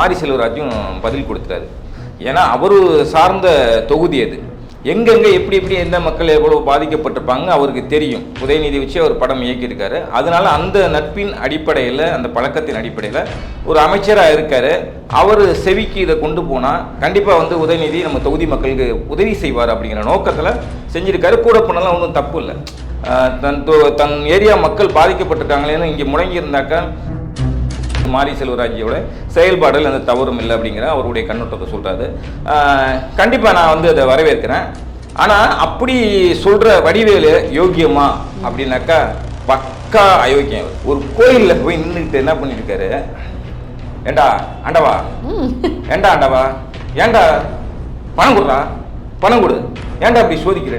பாரி செல்வராஜும் பதில் கொடுத்துட்டாரு. ஏன்னா அவரு சார்ந்த தொகுதி அது. எங்கெங்கே எப்படி எப்படி எந்த மக்கள் எவ்வளோ பாதிக்கப்பட்டிருப்பாங்க அவருக்கு தெரியும். உதயநிதி வச்சு அவர் படம் இயக்கியிருக்காரு. அதனால அந்த நட்பின் அடிப்படையில் அந்த பழக்கத்தின் அடிப்படையில் ஒரு அமைச்சராக இருக்கார். அவர் செவிக்கு இதை கொண்டு போனால் கண்டிப்பாக வந்து உதயநிதி நம்ம தொகுதி மக்களுக்கு உதவி செய்வார் அப்படிங்கிற நோக்கத்தில் செஞ்சிருக்காரு. கூட பண்ணலாம் ஒன்றும் தப்பு இல்லை. தன் தன் ஏரியா மக்கள் பாதிக்கப்பட்டிருக்காங்களேன்னு இங்கே முடங்கி இருந்தாக்கா மாரி செல்வராஜியோட செயல்பாடுகள் அந்த தவறும் இல்லை அப்படிங்கிற அவருடைய கண்ணோட்டத்தை சொல்கிறாரு கண்டிப்பாக நான் வந்து அதை வரவேற்கிறேன். ஆனால் அப்படி சொல்கிற வடிவேலு யோக்கியமா அப்படின்னாக்கா பக்கா அயோக்கியம். ஒரு கோயிலில் போய் நின்றுட்டு என்ன பண்ணிருக்காரு? ஏண்டா ஆண்டவா? ஏண்டா ஆண்டவா? ஏண்டா பணம் கொடுறா? பணம் கொடு. ஏன்டா அப்படி சோதிக்கிற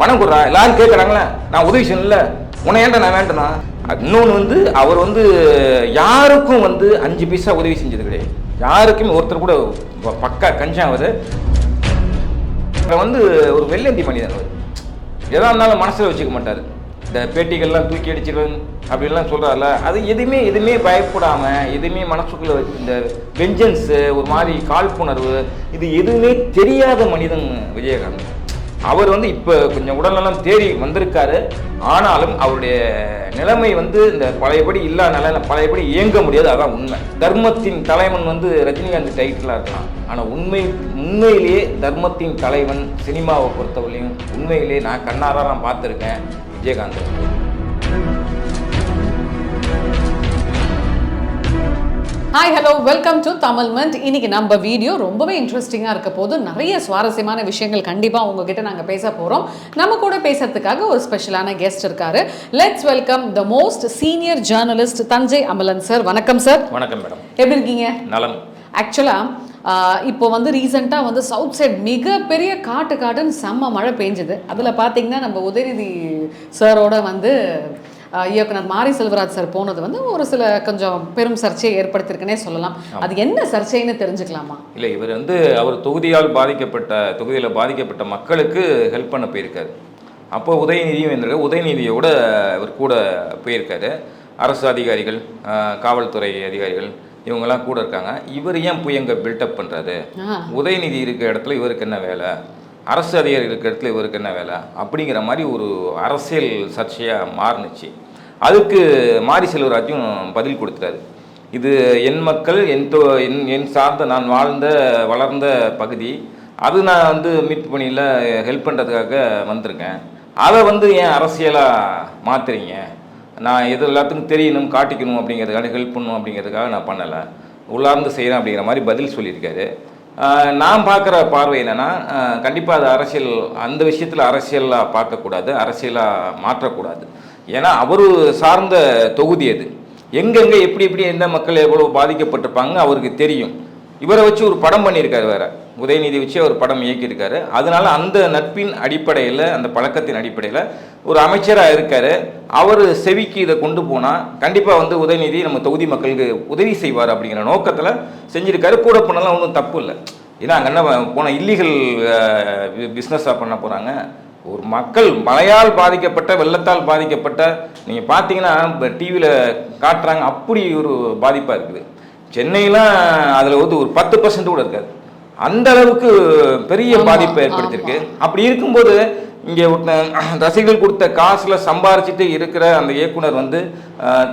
பணம் கொடுறா? எல்லாரும் கேட்குறாங்களே நான் உதவி செய்யல உன்னை ஏன்டா நான் வேண்டனா இன்னொன்று வந்து அவர் வந்து யாருக்கும் வந்து அஞ்சு பைசா உதவி செஞ்சது கிடையாது. யாருக்குமே ஒருத்தர் கூட ப- பக்கா கஞ்சாவது அவர். வந்து ஒரு வெள்ளந்தி மனிதன் அவர். எதா இருந்தாலும் மனசில் வச்சுக்க மாட்டார். இந்த பேட்டிகள்லாம் தூக்கி அடிச்சிருவேன் அப்படின்லாம் சொல்கிறாருல அது எதுவுமே எதுவுமே பயப்படாமல் எதுவுமே மனசுக்குள்ளே வச்சு- இந்த வெஞ்சன்ஸு ஒரு மாதிரி காழ்ப்புணர்வு இது எதுவுமே தெரியாத மனிதன் விஜயகாந்த். அவர் வந்து இப்போ கொஞ்சம் உடல்நலம் தேடி வந்திருக்காரு. ஆனாலும் அவருடைய நிலைமை வந்து இந்த பழையபடி இல்லாத நிலை பழையபடி இயங்க முடியாது அதான் உண்மை. தர்மத்தின் தலைவன் வந்து ரஜினிகாந்த் டைட்டிலாக இருக்கலாம் ஆனால் உண்மை உண்மையிலேயே தர்மத்தின் தலைவன் சினிமாவை பொறுத்தவரையும் உண்மையிலேயே நான் கண்ணாரா நான் பார்த்துருக்கேன். Vijayakanth hi hello welcome to Tamil month இன்னைக்கு நம்ம வீடியோ ரொம்பவே இன்ட்ரெஸ்டிங்காக இருக்க போது நிறைய சுவாரஸ்யமான விஷயங்கள் கண்டிப்பாக உங்ககிட்ட நாங்கள் பேச போகிறோம் நம்ம கூட பேசுறதுக்காக ஒரு ஸ்பெஷலான கெஸ்ட் இருக்காரு. Let's welcome the most senior journalist Thanjai Amalan sir வணக்கம் சார் வணக்கம் மேடம் எப்படி இருக்கீங்க? நலம். ஆக்சுவலாக இப்போ வந்து ரீசெண்டாக வந்து சவுத் சைட் மிகப்பெரிய காட்டு காட்டுன்னு செம்ம மழை பெஞ்சது அதில் பார்த்தீங்கன்னா நம்ம உதயநிதி சாரோட வந்து இயக்குனர் மாரி செல்வராஜ் சார் போனது வந்து ஒரு சில கொஞ்சம் பெரும் சர்ச்சையை ஏற்படுத்தியிருக்குன்னே சொல்லலாம். அது என்ன சர்ச்சைன்னு தெரிஞ்சுக்கலாமா? இல்லை இவர் வந்து அவர் தொகுதியால் பாதிக்கப்பட்ட தொகுதியில் பாதிக்கப்பட்ட மக்களுக்கு ஹெல்ப் பண்ண போயிருக்காரு. அப்போ உதயநிதியும் இருந்திருக்காரு உதயநிதியோட இவர் கூட போயிருக்காரு. அரசு அதிகாரிகள் காவல்துறை அதிகாரிகள் இவங்கெல்லாம் கூட இருக்காங்க. இவர் ஏன் போய் அங்கே பில்டப் பண்ணுறாரு உதயநிதி இருக்கிற இடத்துல இவருக்கு என்ன வேலை? அரசு அதிகாரி இருக்கிற இடத்துல இவருக்கு என்ன வேலை? அப்படிங்கிற மாதிரி ஒரு அரசியல் சர்ச்சையாக மாறுனுச்சு. அதுக்கு மாரி செல்வராஜும் பதில் கொடுத்துட்டாரு. இது என் மக்கள் என் தோ என் என் சார்ந்த நான் வாழ்ந்த வளர்ந்த பகுதி. அது நான் வந்து மீட்பு பணியில் ஹெல்ப் பண்ணுறதுக்காக வந்திருக்கேன். அதை வந்து ஏன் அரசியலாக மாற்றுறீங்க நான் எது எல்லாத்துக்கும் தெரியணும் காட்டிக்கணும் அப்படிங்கிறதுக்காக ஹெல்ப் பண்ணணும் அப்படிங்கிறதுக்காக நான் பண்ணலை. உள்ளார்ந்து செய்கிறேன் அப்படிங்கிற மாதிரி பதில் சொல்லியிருக்காரு. நான் பார்க்குற பார்வை என்னென்னா கண்டிப்பாக அது அரசியல் அந்த விஷயத்தில் அரசியலாக பார்க்கக்கூடாது அரசியலாக மாற்றக்கூடாது. ஏன்னா அவர் சார்ந்த தொகுதி அது. எங்கெங்கே எப்படி எப்படி எந்த மக்கள் எவ்வளோ பாதிக்கப்பட்டிருப்பாங்க அவருக்கு தெரியும். இவரை வச்சு ஒரு படம் பண்ணியிருக்காரு வேறு. உதயநிதி வச்சு அவர் படம் இயக்கியிருக்காரு. அதனால அந்த நட்பின் அடிப்படையில் அந்த பழக்கத்தின் அடிப்படையில் ஒரு அமைச்சராக இருக்கார். அவர் செவிக்கு இதை கொண்டு போனால் கண்டிப்பாக வந்து உதயநிதி நம்ம தொகுதி மக்களுக்கு உதவி செய்வார் அப்படிங்கிற நோக்கத்தில் செஞ்சிருக்காரு. கூட பண்ணலாம் ஒன்றும் தப்பு இல்லை. ஏன்னா அங்கே என்ன போன இல்லீகல் பிஸ்னஸாக பண்ண போகிறாங்க ஒரு மக்கள் மழையால் பாதிக்கப்பட்ட வெள்ளத்தால் பாதிக்கப்பட்ட நீங்கள் பார்த்தீங்கன்னா இப்போ டிவியில் காட்டுறாங்க. அப்படி ஒரு பாதிப்பாக இருக்குது. சென்னையெலாம் அதில் வந்து ஒரு பத்து பர்சன்ட் கூட இருக்காது. அந்த அளவுக்கு பெரிய பாதிப்பை ஏற்படுத்தியிருக்கு. அப்படி இருக்கும்போது இங்கே ரசிகர்கள் கொடுத்த காசில் சம்பாரிச்சிட்டு இருக்கிற அந்த இயக்குனர் வந்து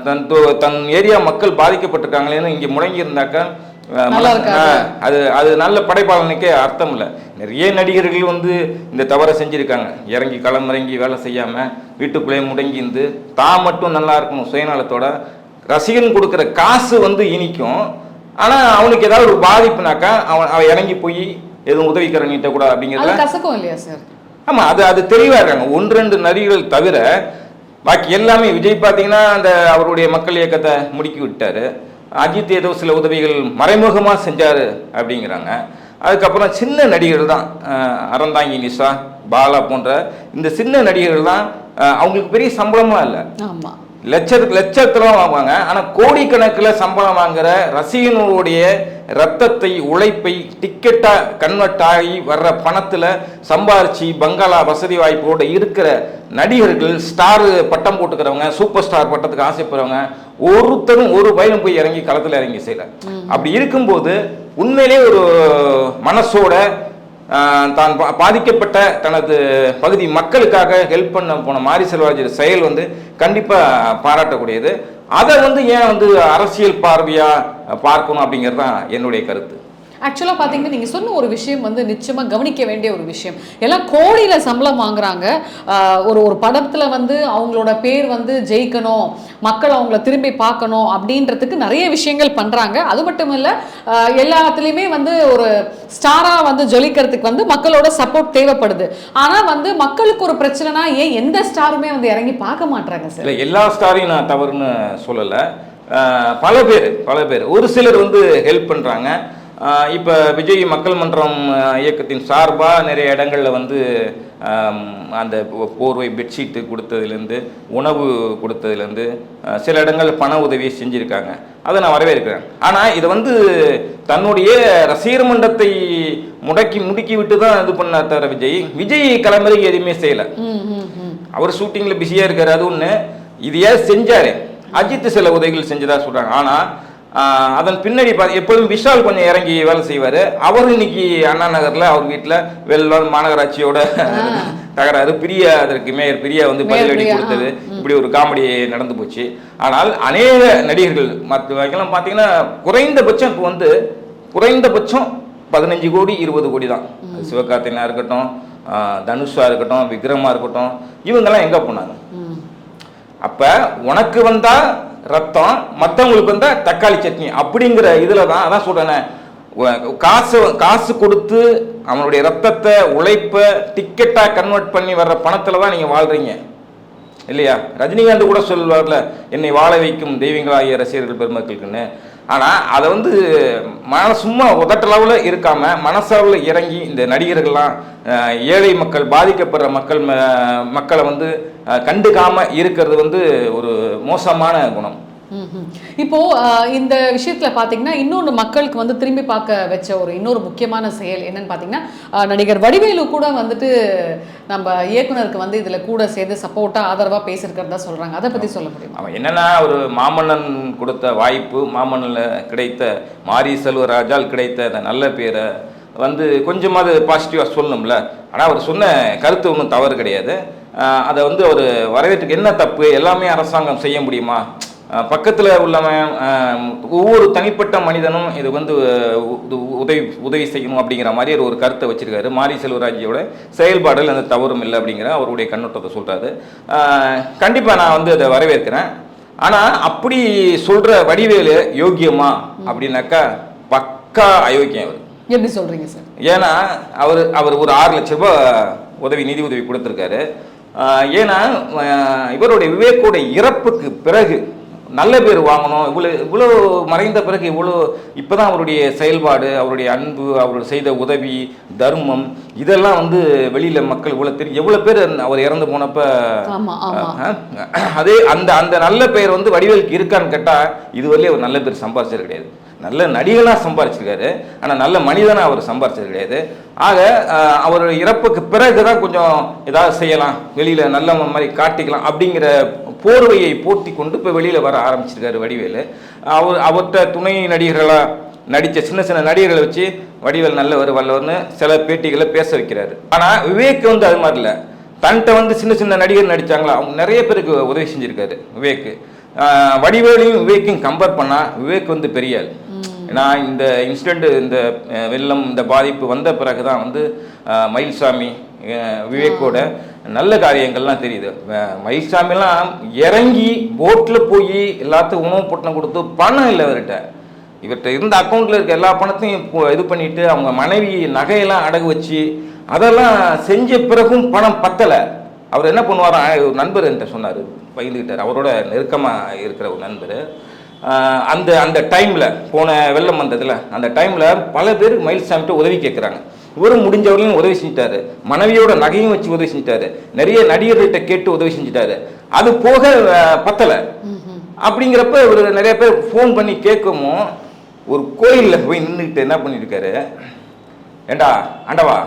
தன் தொ- தன் ஏரியா மக்கள் பாதிக்கப்பட்டிருக்காங்களேன்னு இங்கே முடங்கி இருந்தாக்கா அஹ், நல்லா மனசு- இருக்காது. அஹ், அது அது நல்ல படைப்பாளனுக்கே அர்த்தம் இல்லை. நிறைய நடிகர்கள் வந்து இந்த தவறை செஞ்சுருக்காங்க. இறங்கி களம் இறங்கி வேலை செய்யாமல் வீட்டுக்குள்ளேயே முடங்கி இருந்து தான் மட்டும் நல்லா இருக்கணும் சுயநலத்தோட. ரசிகன் கொடுக்குற காசு வந்து இனிக்கும். ஆனால் அவனுக்கு ஏதாவது ஒரு பாதிப்புனாக்கா அவன் அவன் இறங்கி போய் எதுவும் உதவிக்கர நீட்ட கூட அப்படிங்கிறதுல கசக்கும் இல்லையா சார் ஆமாம் அது அது தெளிவாக இருக்காங்க. ஒன்று ரெண்டு நடிகர்கள் தவிர பாக்கி எல்லாமே விஜய் பார்த்தீங்கன்னா அந்த அவருடைய மக்கள் இயக்கத்தை முடுக்கி விட்டாரு. அஜித் ஏதோ சில உதவிகள் மறைமுகமாக செஞ்சார் அப்படிங்கிறாங்க. அதுக்கப்புறம் சின்ன நடிகர்கள் தான் அறந்தாங்கி நிஷா பாலா போன்ற இந்த சின்ன நடிகர்கள் தான் அவங்களுக்கு பெரிய சம்பளமாக இல்லை. ஆமா. லட்சத்துக்கு லட்சத்துல வாங்குவாங்க ஆனா கோடிக்கணக்கில் சம்பளம் வாங்குற ரசிகனுடைய ரத்தத்தை உழைப்பை டிக்கெட்டா கன்வெர்ட் ஆகி வர்ற பணத்துல சம்பாரிச்சு பங்களா வசதி வாய்ப்போட இருக்கிற நடிகர்கள் ஸ்டார் பட்டம் போட்டுக்கிறவங்க சூப்பர் ஸ்டார் பட்டத்துக்கு ஆசைப்படுறவங்க ஒருத்தரும் ஒரு பயிலும் போய் இறங்கி களத்துல இறங்கி செய்யல. அப்படி இருக்கும்போது உண்மையிலே ஒரு மனசோட தான் பா- பாதிக்கப்பட்ட தனது பகுதி மக்களுக்காக ஹெல்ப் பண்ண போன மாரி செல்வராஜர் செயல் வந்து கண்டிப்பாக பாராட்டக்கூடியது. அதை வந்து ஏன் வந்து அரசியல் பார்வையாக பார்க்கணும் அப்படிங்கிறது தான் என்னுடைய கருத்து. ஆக்சுவலாக பார்த்தீங்கன்னா நீங்கள் சொன்ன ஒரு விஷயம் வந்து நிச்சயமாக கவனிக்க வேண்டிய ஒரு விஷயம். எல்லாம் கோடியில் சம்பளம் வாங்குறாங்க. ஒரு ஒரு படத்தில் வந்து அவங்களோட பேர் வந்து ஜெயிக்கணும் மக்கள் அவங்கள திரும்பி பார்க்கணும் அப்படின்றதுக்கு நிறைய விஷயங்கள் பண்ணுறாங்க அது மட்டும் இல்லை எல்லாத்துலேயுமே வந்து ஒரு ஸ்டாராக வந்து ஜொலிக்கிறதுக்கு வந்து மக்களோட சப்போர்ட் தேவைப்படுது. ஆனால் வந்து மக்களுக்கு ஒரு பிரச்சனைனா ஏன் எந்த ஸ்டாருமே வந்து இறங்கி பார்க்க மாட்றாங்க சார்? இல்லை எல்லா ஸ்டாரையும் நான் தவறுன்னு சொல்லலை. பல பேர் பல பேர். ஒரு சிலர் வந்து ஹெல்ப் பண்ணுறாங்க இப்போ விஜய் மக்கள் மன்றம் இயக்கத்தின் சார்பாக நிறைய இடங்களில் வந்து அந்த போர்வை பெட்ஷீட்டு கொடுத்ததுலேருந்து உணவு கொடுத்ததுலேருந்து சில இடங்களில் பண உதவி செஞ்சுருக்காங்க. அதை நான் வரவேற்கிறேன். ஆனால் இதை வந்து தன்னுடைய ரசிகர் மன்றத்தை முடக்கி முடுக்கி விட்டு தான் இது பண்ண தவிர விஜய். விஜய் கிளம்புறதுக்கு எதுவுமே செய்யலை. அவர் ஷூட்டிங்கில் பிஸியாக இருக்காரு அது ஒன்று இது ஏன் செஞ்சாரு? அஜித் சில உதவிகள் செஞ்சதா சொல்கிறாங்க ஆனால் அதன் பின்னாடி பார்த்து எப்பொழுதும் விஷால் கொஞ்சம் இறங்கி வேலை செய்வார். அவர் இன்னைக்கு அண்ணா நகரில் அவர் வீட்டில் வெள்ளம் மாநகராட்சியோட தகராறு பிரியா அதற்கு மேயர் பிரியா வந்து பதிலடி கொடுத்தது. இப்படி ஒரு காமெடி நடந்து போச்சு. ஆனால் அநேக நடிகர்கள் மற்ற வகைலாம் பார்த்தீங்கன்னா குறைந்தபட்சம் இப்போ வந்து குறைந்தபட்சம் பதினஞ்சு கோடி இருபது கோடி தான். அது சிவகார்த்திகனா இருக்கட்டும் தனுஷா இருக்கட்டும் விக்ரமா இருக்கட்டும் இவங்கெல்லாம் எங்கே போனாங்க? அப்ப உனக்கு வந்தா ரத்தம் மற்றவங்களுக்கு வந்தா தக்காளி சட்னி அப்படிங்கிற இதில் தான் அதான் சொல்றேனே. காசு காசு கொடுத்து அவனுடைய ரத்தத்தை உழைப்ப டிக்கெட்டாக கன்வெர்ட் பண்ணி வர்ற பணத்தில் தான் நீங்கள் வாழ்றீங்க. இல்லையா? ரஜினிகாந்த் கூட சொல்வார்ல என்னை வாழ வைக்கும் தெய்வங்களாகிய ரசிகர்கள் பெருமக்களுக்குன்னு. ஆனால் அதை வந்து மன சும்மா உதட்டளவில் இருக்காமல் மனசளவில் இறங்கி இந்த நடிகர்கள்லாம் ஏழை மக்கள் பாதிக்கப்படுற மக்கள் மக்களை வந்து கண்டுக்காமல் இருக்கிறது வந்து ஒரு மோசமான குணம். இப்போ இந்த விஷயத்துல பாத்தீங்கன்னா இன்னொன்று மக்களுக்கு வந்து திரும்பி பார்க்க வச்ச ஒரு இன்னொரு முக்கியமான செயல் என்னன்னு பாத்தீங்கன்னா நடிகர் வடிவேலு கூட வந்துட்டு நம்ம இயக்குனருக்கு வந்து இதுல கூட சேர்ந்து சப்போர்ட்டா ஆதரவா பேசியிருக்கிறதா சொல்றாங்க. அதை பத்தி சொல்ல முடியுமா? அவன் என்னன்னா ஒரு மாமன்னன் கொடுத்த வாய்ப்பு மாமன்னனில் கிடைத்த மாரி செல்வராஜால் கிடைத்த அந்த நல்ல பேரை வந்து கொஞ்சமாவது பாசிட்டிவாக சொல்லணும்ல. ஆனால் அவர் சொன்ன கருத்து ஒன்றும் தவறு கிடையாது. அதை வந்து அவர் வரவேற்றுக்கு என்ன தப்பு எல்லாமே அரசாங்கம் செய்ய முடியுமா? பக்கத்தில் உள்ளவன் ஒவ்வொரு தனிப்பட்ட மனிதனும் இது வந்து உதவி உதவி செய்யணும் அப்படிங்கிற மாதிரி ஒரு கருத்தை வச்சிருக்காரு. மாரி செல்வராஜியோட செயல்பாடுகள் அந்த தவறும் இல்லை அப்படிங்கிற அவருடைய கண்ணோட்டத்தை சொல்கிறாரு கண்டிப்பாக நான் வந்து அதை வரவேற்கிறேன். ஆனால் அப்படி சொல்கிற வடிவேலு யோக்கியமா அப்படின்னாக்கா பக்கா அயோக்கியம் அவர் எப்படி சொல்றீங்க சார்? ஏன்னா அவர் அவர் ஒரு ஆறு லட்ச ரூபாய் உதவி நிதி உதவி கொடுத்துருக்காரு. ஏன்னா இவருடைய விவேக்கோட இறப்புக்கு பிறகு நல்ல பேர் வாங்கணும். இவ்வளோ இவ்வளோ மறைந்த பிறகு இவ்வளோ இப்போதான் அவருடைய செயல்பாடு அவருடைய அன்பு அவர் செய்த உதவி தர்மம் இதெல்லாம் வந்து வெளியில் மக்கள் இவ்வளோ தெரியும் எவ்வளோ பேர் அவர் இறந்து போனப்ப அதே அந்த அந்த நல்ல பெயர் வந்து வடிவேலுக்கு இருக்கான்னு கேட்டால் இதுவரையிலே ஒரு நல்ல பேர் சம்பாரிச்சது கிடையாது. நல்ல நடிகனாக சம்பாரிச்சிருக்காரு. ஆனால் நல்ல மனிதனாக அவர் சம்பாரிச்சது கிடையாது. ஆக அவர் இறப்புக்கு பிறகு தான் கொஞ்சம் ஏதாவது செய்யலாம். வெளியில் நல்ல மாதிரி காட்டிக்கலாம் அப்படிங்கிற போர்வையை போர்த்தி கொண்டு இப்போ வெளியில் வர ஆரம்பிச்சிருக்காரு வடிவேலு. அவர் அவர்கிட்ட துணை நடிகர்களாக நடித்த சின்ன சின்ன நடிகர்களை வச்சு வடிவேல் நல்லவர் வல்லவர்னு சில பேட்டிகளை பேச வைக்கிறாரு. ஆனால் விவேக் வந்து அது மாதிரி இல்லை. தன்கிட்ட வந்து சின்ன சின்ன நடிகர் நடிச்சாங்களா? அவங்க நிறைய பேருக்கு உதவி செஞ்சுருக்காரு விவேக் வடிவேலையும் விவேக்கையும் கம்பேர் பண்ணால் விவேக் வந்து பெரிய ஆள். ஏன்னா இந்த இன்சிடெண்ட் இந்த வெள்ளம் இந்த பாதிப்பு வந்த பிறகு தான் வந்து மயில்சாமி விவேக்கோட நல்ல காரியங்கள்லாம் தெரியுது. மயில்சாமிலாம் இறங்கி போட்டில் போய் எல்லாத்துக்கும் உணவு பொட்டணம் கொடுத்து பணம் இல்லை அவர்கிட்ட இவர்கிட்ட இருந்த அக்கௌண்ட்டில் இருக்க எல்லா பணத்தையும் இப்போ இது பண்ணிட்டு அவங்க மனைவி நகையெல்லாம் அடகு வச்சு அதெல்லாம் செஞ்ச பிறகும் பணம் பத்தலை. அவர் என்ன பண்ணுவார் ஒரு நண்பர் என்கிட்ட சொன்னார் பகிர்ந்துக்கிட்டார். அவரோட நெருக்கமாக இருக்கிற ஒரு நண்பர். அந்த அந்த டைமில் போன வெள்ளம் வந்ததுல அந்த டைமில் பல பேர் மயில்சாமிட்ட உதவி கேட்குறாங்க இவரும் முடிஞ்சவரையும் உதவி செஞ்சிட்டாரு. மனைவியோட நகையும் வச்சு உதவி செஞ்சிட்டாரு. நிறைய நடிகர்கள்ட்ட கேட்டு உதவி செஞ்சிட்டாரு. அது போக பத்தலை. அப்படிங்கிறப்ப இவர் நிறைய பேர் ஃபோன் பண்ணி கேட்கவும் ஒரு கோயிலில் போய் நின்றுக்கிட்டு என்ன பண்ணியிருக்காரு ஏண்டா ஆண்டவா?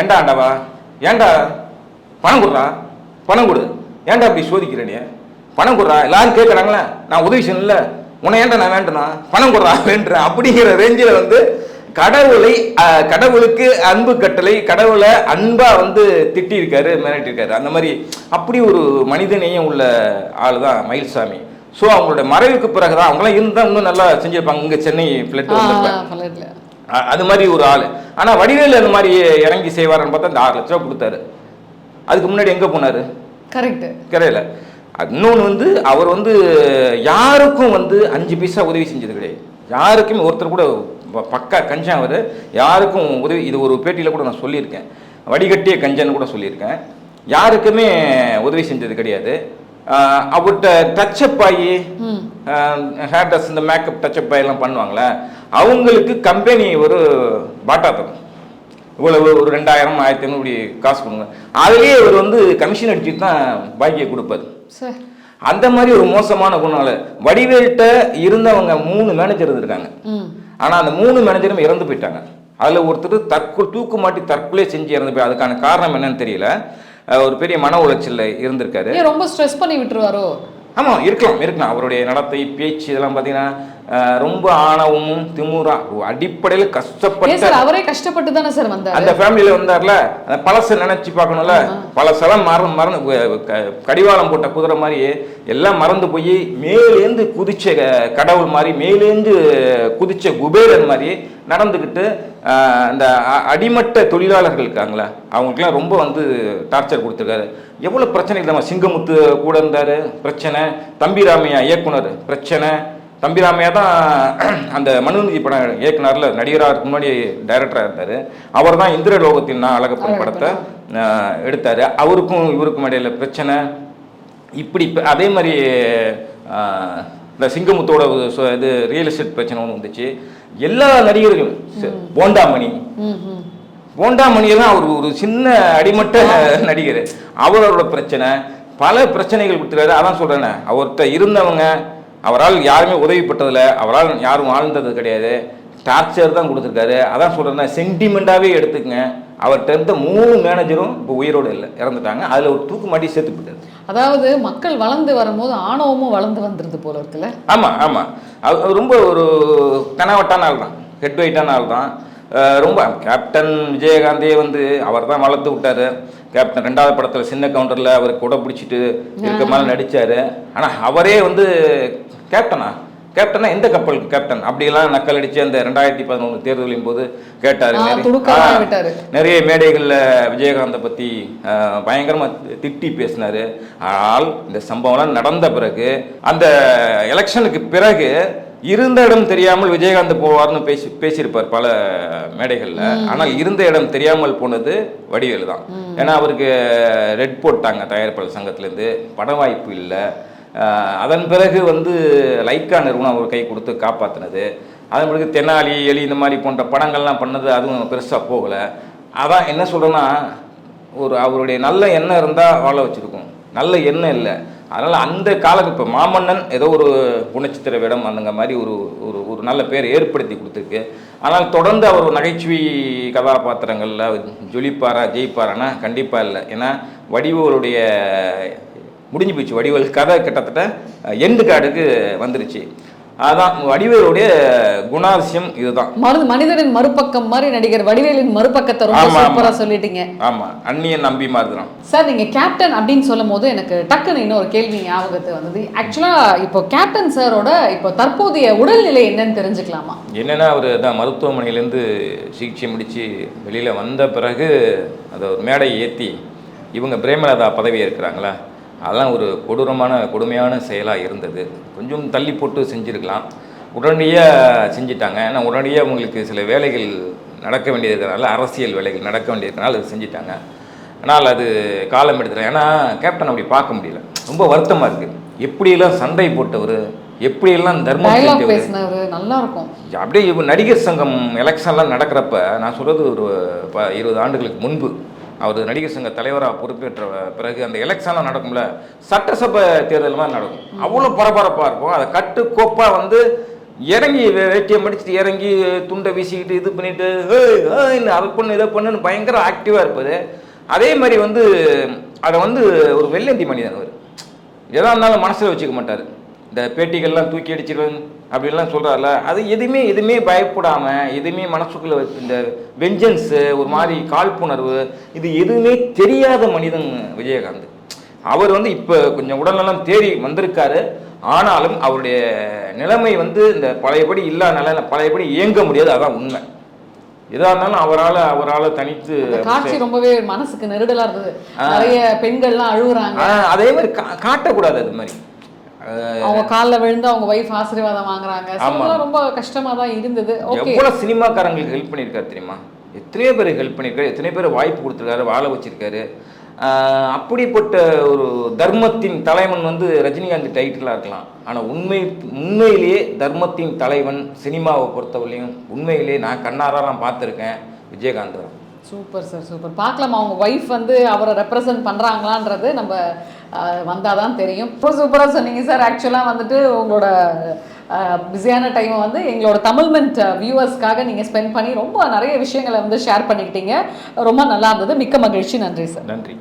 ஏண்டா ஆண்டவா? ஏண்டா? பணம் கொடுறா? பணம் கொடு. ஏன்டா அப்படி சோதிக்கிற பணம் கொடுறா? எல்லாரும் கேட்குறாங்களே நான் உதவி செய்யணும்ல. உன்னை ஏன்டா நான் வேண்டனா பணம் கொடுறா? வேண்டுறேன் அப்படிங்கிற ரேஞ்சில் வந்து கடவுளை கடவுளுக்கு அன்பு கட்டளை கடவுளை அன்பா வந்து திட்டியிருக்காரு மிரட்டியிருக்காரு. அந்த மாதிரி அப்படி ஒரு மனிதநேயம் உள்ள ஆள் தான் மயில்சாமி. ஸோ அவங்களோட மறைவுக்கு பிறகுதான் அவங்களாம் இருந்தால் இன்னும் நல்லா செஞ்சிருப்பாங்க. இங்கே சென்னை ஃப்ளட் வந்திருப்பாங்க அது மாதிரி ஒரு ஆள். ஆனா வடிவேல் அந்த மாதிரி இறங்கி செய்வாருன்னு பார்த்தா இந்த ஆறு லட்ச ரூபா கொடுத்தாரு. அதுக்கு முன்னாடி எங்க போனாரு? கரெக்ட். கரையில. இன்னொன்று வந்து அவர் வந்து யாருக்கும் வந்து அஞ்சு பைசா உதவி செஞ்சது கிடையாது. யாருக்குமே ஒருத்தர் கூட பக்கா கஞ்சன் அவர் யாருக்கும் உதவி இது ஒரு பேட்டியில் கூட நான் சொல்லியிருக்கேன். வடிகட்டிய கஞ்சன்னு கூட சொல்லியிருக்கேன். யாருக்குமே உதவி செஞ்சது கிடையாது. அவர்கிட்ட டச்சப் ஆகி ஹேர் ட்ரெஸ் இந்த மேக்கப் டச்சப் எல்லாம் பண்ணுவாங்களே அவங்களுக்கு கம்பெனி ஒரு பாட்டா தரும். இவ்வளவு ஒரு ரெண்டாயிரம் ஆயிரத்தி ஐநூறு காசு கொடுங்க. அதுலேயே இவர் வந்து கமிஷன் அடிச்சுட்டு தான் பாக்கியை கொடுப்பாரு. அந்த மாதிரி ஒரு மோசமான குணால வடிவேல்கிட்ட இருந்தவங்க மூணு மேனேஜர் இருந்திருக்காங்க. ம் ஆனா அந்த மூணு மேனேஜரும் இறந்து போயிட்டாங்க. அதுல ஒருத்தர் தற்கொலை தூக்கு மாட்டி தற்கொலை செஞ்சு இறந்து போய் அதுக்கான காரணம் என்னன்னு தெரியல. ஒரு பெரிய மன உளைச்சல்ல இருந்திருக்காரு. ரொம்ப ஸ்ட்ரெஸ் பண்ணி விட்டுருவாரோ? ஆமா இருக்கலாம் இருக்கலாம். அவருடைய நடத்தை பேச்சு இதெல்லாம் பார்த்தீங்கன்னா ரொம்ப ஆணவமும் திமுறா அடிப்படையில் கஷ்டப்பட்ட சார் அவரே கஷ்டப்பட்டு தானே சார் வந்தாரு? அந்த ஃபேமிலியில வந்தார்ல அந்த பழசை நினைச்சு பார்க்கணும்ல பழசெல்லாம் மறந்து மறந்து கடிவாளம் போட்ட குதிரை மாதிரி எல்லாம் மறந்து போய் மேலேந்து குதிச்ச கடவுள் மாதிரி மேலேந்து குதிச்ச குபேரன் மாதிரி நடந்துக்கிட்டு அ- அடிமட்ட தொழிலாளர்கள் இருக்காங்களே அவங்களுக்குலாம் ரொம்ப வந்து டார்ச்சர் கொடுத்துருக்காரு. எவ்வளோ பிரச்சனை நம்ம சிங்கமுத்து கூட இருந்தார் பிரச்சனை. தம்பிராமையா இயக்குனர் பிரச்சனை. தம்பிராமையா தான் அந்த மனுநீதி படம் இயக்குனர்ல நடிகராக முன்னாடி டைரக்டராக இருந்தார். அவர் தான் இந்திர லோகத்தின் நான் அழகப்பன் படத்தை எடுத்தாரு. அவருக்கும் இவருக்கும் இடையில பிரச்சனை. இப்படி இப்ப அதே மாதிரி இந்த சிங்கமுத்தோட இது ரியல் எஸ்டேட் பிரச்சனை ஒன்று வந்துச்சு. எல்லா நடிகர்களும் போண்டாமணி. போண்டாமணியெல்லாம் அவர் ஒரு சின்ன அடிமட்ட நடிகர். அவரோட பிரச்சனை பல பிரச்சனைகள் கொடுத்துருக்காரு. அதான் சொல்றேனே அவர்கிட்ட இருந்தவங்க அவரால் யாருமே உதவிப்பட்டதில்ல அவரால் யாரும் வாழ்ந்தது கிடையாது. டார்ச்சர் தான் கொடுத்துருக்காரு. அதான் சொல்றேன் சென்டிமெண்ட்டாகவே எடுத்துக்கங்க. அவர்கிட்ட இருந்த மூணு மேனேஜரும் இப்போ உயிரோடு இல்லை இறந்துட்டாங்க. அதில் ஒரு தூக்கு மாட்டி சேர்த்து போட்டாரு அதாவது மக்கள் வளர்ந்து வரும்போது ஆணவமும் வளர்ந்து வந்துருது போல இருக்குல்ல? ஆமாம் ஆமாம் அவர் ரொம்ப ஒரு கனவட்டான ஆள் தான். ஹெட் வெயிட்டான ஆள் தான். ரொம்ப கேப்டன் விஜயகாந்தே வந்து அவர் தான் வளர்த்து விட்டாரு. கேப்டன் ரெண்டாவது படத்தில் சின்ன கவுண்டரில் அவர் கூட பிடிச்சிட்டு இருக்க மாதிரி நடிச்சாரு. ஆனால் அவரே வந்து கேப்டனா கேப்டனா எந்த கப்பலுக்கு கேப்டன் அப்படியெல்லாம் நக்கல் அடிச்சு அந்த ரெண்டாயிரத்தி பதினொன்று தேர்தலின் போது கேட்டாரு. நிறைய மேடைகளில் விஜயகாந்தை பற்றி பயங்கரமாக திட்டி பேசினார். ஆனால் இந்த சம்பவம்லாம் நடந்த பிறகு அந்த எலெக்ஷனுக்கு பிறகு இருந்த இடம் தெரியாமல் விஜயகாந்த் போவார்னு பேசி பேசியிருப்பார் பல மேடைகளில். ஆனால் இருந்த இடம் தெரியாமல் போனது வடிவேலு தான். ஏன்னா அவருக்கு ரெட் போட்டாங்க தயாரிப்பாளர் சங்கத்திலேருந்து. பட வாய்ப்பு இல்லை. அதன் பிறகு வந்து லைக்கா நிறுவனம் ஒரு கை கொடுத்து காப்பாற்றினது அதன் பிறகு தென்னாலி எலி இந்த மாதிரி போன்ற படங்கள்லாம் பண்ணது அதுவும் பெருசாக போகலை. அதான் என்ன சொல்கிறேன்னா ஒரு அவருடைய நல்ல எண்ணம் இருந்தால் வாழ வச்சுருக்கும். நல்ல எண்ணம் இல்லை. அதனால் அந்த கால இப்போ மாமன்னன் ஏதோ ஒரு குணச்சித்திர வேடம் அந்த மாதிரி ஒரு ஒரு ஒரு நல்ல பேர் ஏற்படுத்தி கொடுத்துருக்கு. ஆனால் தொடர்ந்து அவர் நகைச்சுவை கதாபாத்திரங்களில் ஜொலிப்பாரா ஜெயிப்பாரானா கண்டிப்பாக இல்லை. ஏன்னா வடிவுகளுடைய முடிஞ்சு போச்சு. வடிவல் கதை கிட்டத்தட்ட எண்டு கார்டுக்கு வந்துருச்சு. அதான் வடிவேலுடைய குணாதிசயம் இதுதான். மரு மனிதனின் மறுபக்கம் மாதிரி நடிகர் வடிவேலின் மறுபக்கத்தை ரொம்ப ஆமா, ஆமா. சூப்பரா சொல்லிட்டீங்க. ஆமாம் அந்நியன் நம்பி மாதிரி தான் சார் நீங்க கேப்டன் அப்படின்னு சொல்லும் போது எனக்கு டக்குன்னு இன்னொரு கேள்வி ஞாபகத்துக்கு வந்தது. ஆக்சுவலா இப்போ கேப்டன் சாரோட இப்போ தற்போதைய உடல்நிலை என்னன்னு தெரிஞ்சுக்கலாமா? என்னென்னா அவர் தான் மருத்துவமனையிலேருந்து சிகிச்சை முடித்து வெளியில் வந்த பிறகு அதை ஒரு மேடை ஏற்றி இவங்க பிரேமலதா பதவி இருக்கிறாங்களா அதெல்லாம் ஒரு கொடூரமான கொடுமையான செயலாக இருந்தது. கொஞ்சம் தள்ளி போட்டு செஞ்சுருக்கலாம். உடனடியாக செஞ்சிட்டாங்க. ஏன்னா உடனடியாக அவங்களுக்கு சில வேலைகள் நடக்க வேண்டியது இருக்கிறனால அரசியல் வேலைகள் நடக்க வேண்டியது இருக்கிறனால அது செஞ்சிட்டாங்க. ஆனால் அது காலம் எடுத்துல ஏன்னா கேப்டன் அப்படி பார்க்க முடியல. ரொம்ப வருத்தமாக இருக்குது எப்படியெல்லாம் சண்டை போட்டவர் எப்படியெல்லாம் தர்மம் நல்லா இருக்கும் அப்படியே நடிகர் சங்கம் எலெக்ஷன்லாம் நடக்கிறப்ப நான் சொல்கிறது ஒரு ப இருபது ஆண்டுகளுக்கு முன்பு. அவர் நடிகர் சங்க தலைவராக பொறுப்பேற்ற பிறகு அந்த எலெக்ஷன்லாம் நடக்கும்ல சட்டசபை தேர்தல் மாதிரி நடக்கும். அவ்வளோ பரபரப்பாக இருக்கும். அதை கட்டு கோப்பாக வந்து இறங்கி வேட்டியை மடிச்சுட்டு இறங்கி துண்டை வீசிக்கிட்டு இது பண்ணிட்டு "ஏய், அதை பண்ணு இதை பண்ணுன்னு பயங்கர ஆக்டிவாக இருப்பார். அதே மாதிரி வந்து அதை வந்து ஒரு வெள்ளந்தி மனிதன் அவர். எதாக இருந்தாலும் மனசில் வச்சுக்க மாட்டார். இந்த பேட்டிகள்லாம் தூக்கி அடிச்சிருவேன் அப்படின்லாம் சொல்கிறாருல அது எதுவுமே எதுவுமே பயப்படாமல் எதுவுமே மனசுக்குள்ளே இந்த வெஞ்சன்ஸு ஒரு மாதிரி காழ்ப்புணர்வு இது எதுவுமே தெரியாத மனிதன் விஜயகாந்த். அவர் வந்து இப்போ கொஞ்சம் உடல்நலம் தேறி வந்திருக்காரு. ஆனாலும் அவருடைய நிலைமை வந்து இந்த பழையபடி இல்லா நிலை பழையபடி இயங்க முடியாது அதான் உண்மை. எதா இருந்தாலும் அவரால் அவரால் தனித்து காட்சி ரொம்பவே மனசுக்கு நெருடலா இருந்தது. நிறைய பெண்கள்லாம் அழுகுறாங்க. அதே மாதிரி காட்டக்கூடாது அது மாதிரி. அவங்க கால்ல விழுந்து அவங்க ஒய்ஃப் ஆசீர்வாதம் வாங்குறாங்க. அதெல்லாம் ரொம்ப கஷ்டமா தான் இருந்தது. ஓகே எவ்வளவு சினிமாக்காரங்களுக்கு ஹெல்ப் பண்ணியிருக்காரு தெரியுமா? எத்தனையோ பேர் ஹெல்ப் பண்ணியிருக்காரு. எத்தனையோ பேர் வாய்ப்பு கொடுத்துருக்காரு வாழ வச்சிருக்காரு. அப்படிப்பட்ட ஒரு தர்மத்தின் தலைவன் வந்து ரஜினிகாந்த் டைட்டிலாக இருக்கலாம். ஆனால் உண்மை உண்மையிலேயே தர்மத்தின் தலைவன் சினிமாவை பொறுத்தவரையிலையும் உண்மையிலேயே நான் கண்ணாரா நான் பார்த்துருக்கேன் விஜயகாந்த் சூப்பர் சார் சூப்பர் பார்க்கலாம். அவங்க ஒய்ஃப் வந்து அவரை ரெப்ரசன்ட் பண்றாங்களான்றது நம்ம வந்தால் தான் தெரியும். இப்போ சூப்பராக சொன்னீங்க சார் ஆக்சுவலாக வந்துட்டு உங்களோட பிஸியான டைமை வந்து எங்களோட தமிழ்மெண்ட் வியூவர்ஸ்க்காக நீங்கள் ஸ்பெண்ட் பண்ணி ரொம்ப நிறைய விஷயங்களை வந்து ஷேர் பண்ணிக்கிட்டீங்க. ரொம்ப நல்லா இருந்தது. மிக்க மகிழ்ச்சி. நன்றி சார் நன்றி.